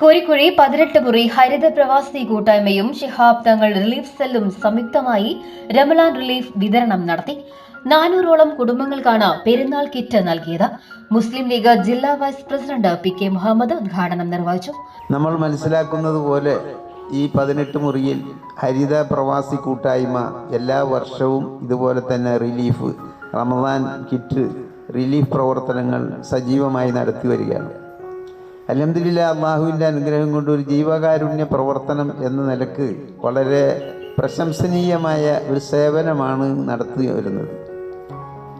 കോരിക്കുഴി പതിനെട്ട് മുറി ഹരിത പ്രവാസി കൂട്ടായ്മയും ഷിഹാബ് തങ്ങൾ റിലീഫ് സെല്ലും സംയുക്തമായി രമലാൻ റിലീഫ് വിതരണം നടത്തി. നാനൂറോളം കുടുംബങ്ങൾക്കാണ് പെരുന്നാൾ കിറ്റ് നൽകിയത്. മുസ്ലിം ലീഗ് ജില്ലാ vice president P K Muhammad ഉദ്ഘാടനം നിർവഹിച്ചു. നമ്മൾ മനസ്സിലാക്കുന്നത് പോലെ ഈ പതിനെട്ട് മുറിയിൽ ഹരിത പ്രവാസി കൂട്ടായ്മ എല്ലാ വർഷവും ഇതുപോലെ തന്നെ റിലീഫ് റമദാൻ കിറ്റ് റിലീഫ് പ്രവർത്തനങ്ങൾ സജീവമായി നടത്തി വരികയാണ്. അലഹമില്ല അള്ളാഹുവിന്റെ അനുഗ്രഹം കൊണ്ട് ഒരു ജീവകാരുണ്യ പ്രവർത്തനം എന്ന നിലയ്ക്ക് വളരെ പ്രശംസനീയമായ ഒരു സേവനമാണ് നടത്തി വരുന്നത്.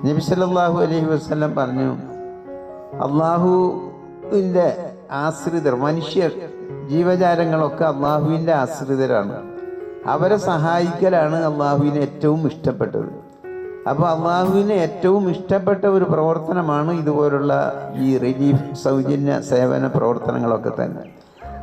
നബി സല്ലല്ലാഹു അലൈഹി വസല്ലം പറഞ്ഞു അള്ളാഹുവിന്റെ ആശ്രിതർ മനുഷ്യർ ജീവജാലങ്ങളൊക്കെ അള്ളാഹുവിന്റെ ആശ്രിതരാണ്. അവരെ സഹായിക്കലാണ് അള്ളാഹുവിന് ഏറ്റവും ഇഷ്ടപ്പെട്ടത്. അപ്പോൾ അള്ളാഹുവിന് ഏറ്റവും ഇഷ്ടപ്പെട്ട ഒരു പ്രവർത്തനമാണ് ഇതുപോലുള്ള ഈ റിലീഫ് സൗജന്യ സേവന പ്രവർത്തനങ്ങളൊക്കെ തന്നെ.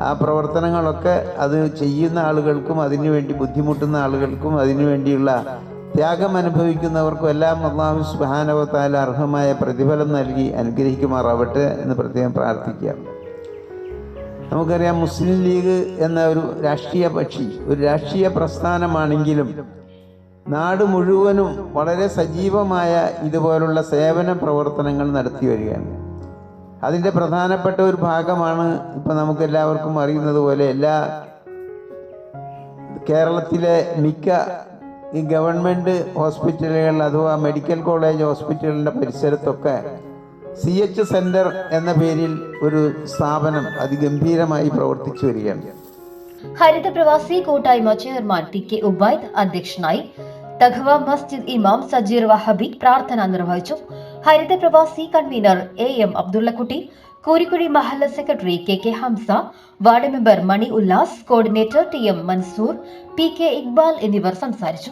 ആ പ്രവർത്തനങ്ങളൊക്കെ അത് ചെയ്യുന്ന ആളുകൾക്കും അതിനുവേണ്ടി ബുദ്ധിമുട്ടുന്ന ആളുകൾക്കും അതിനുവേണ്ടിയുള്ള ത്യാഗം അനുഭവിക്കുന്നവർക്കും എല്ലാം അള്ളാഹു സുഹാനവത്താൽ അർഹമായ പ്രതിഫലം നൽകി അനുഗ്രഹിക്കുമാറാവട്ടെ എന്ന് പ്രത്യേകം പ്രാർത്ഥിക്കാം. നമുക്കറിയാം മുസ്ലിം ലീഗ് എന്ന ഒരു രാഷ്ട്രീയ പക്ഷി ഒരു രാഷ്ട്രീയ പ്രസ്ഥാനമാണെങ്കിലും നാട് മുഴുവനും വളരെ സജീവമായ ഇതുപോലുള്ള സേവന പ്രവർത്തനങ്ങൾ നടത്തി വരികയാണ്. അതിന്റെ പ്രധാനപ്പെട്ട ഒരു ഭാഗമാണ് ഇപ്പം നമുക്കെല്ലാവർക്കും അറിയുന്നത് പോലെ എല്ലാ കേരളത്തിലെ മിക്ക ഈ ഗവൺമെന്റ് ഹോസ്പിറ്റലുകൾ അഥവാ മെഡിക്കൽ കോളേജ് ഹോസ്പിറ്റലിന്റെ പരിസരത്തൊക്കെ സി എച്ച് സെന്റർ എന്ന പേരിൽ ഒരു സ്ഥാപനം അതിഗംഭീരമായി പ്രവർത്തിച്ചു വരികയാണ്. ഹരിത പ്രവാസി കൂട്ടായ്മ ചെയർമാൻ ടി കെ ഉബൈദ് അധ്യക്ഷനായി തഖവ മസ്ജിദ് ഇമാം സജീർ വഹബി പ്രാർത്ഥന നിർവഹിച്ചു. Haritha Pravasi convener A M Abdullakutty Koorikkuzhi മഹല്ല secretary K K Hamza ward member Mani Ullas coordinator T M Mansoor P K Iqbal എന്നിവർ സംസാരിച്ചു.